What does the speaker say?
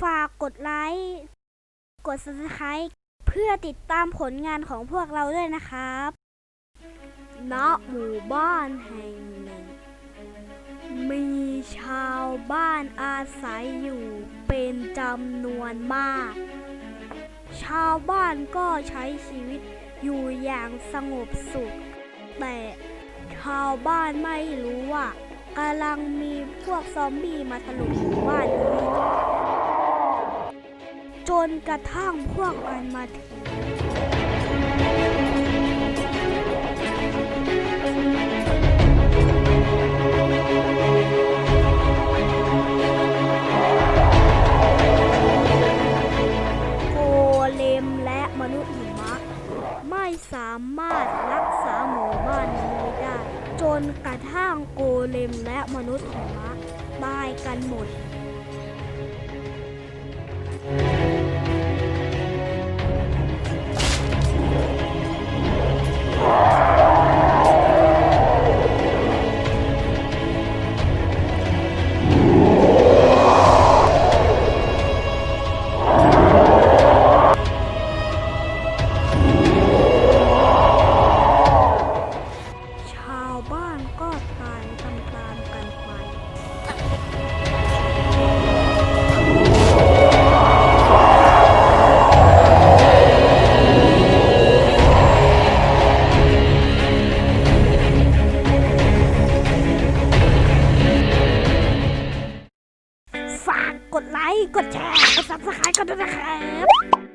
ฝากกดไลค์ กด subscribe เพื่อติดตามผลงานของพวกเราด้วยนะครับณหมู่บ้านแห่งหนึ่ง มีชาวบ้านอาศัยอยู่เป็นจำนวนมาก ชาวบ้านก็ใช้ชีวิตอยู่อย่างสงบสุข แต่ชาวบ้านไม่รู้ว่ากำลังมีพวกซอมบี้มาถล่ม นกระทั่งพวกมันมาถึงโกเลมและมนุษย์หิมะไม่สามารถรักษาหมู่บ้านนี้ได้ จนกระทั่งโกเลมและมนุษย์หิมะตายกันหมด กดไลค์ กดแชร์ กด subscribe กันด้วยนะครับ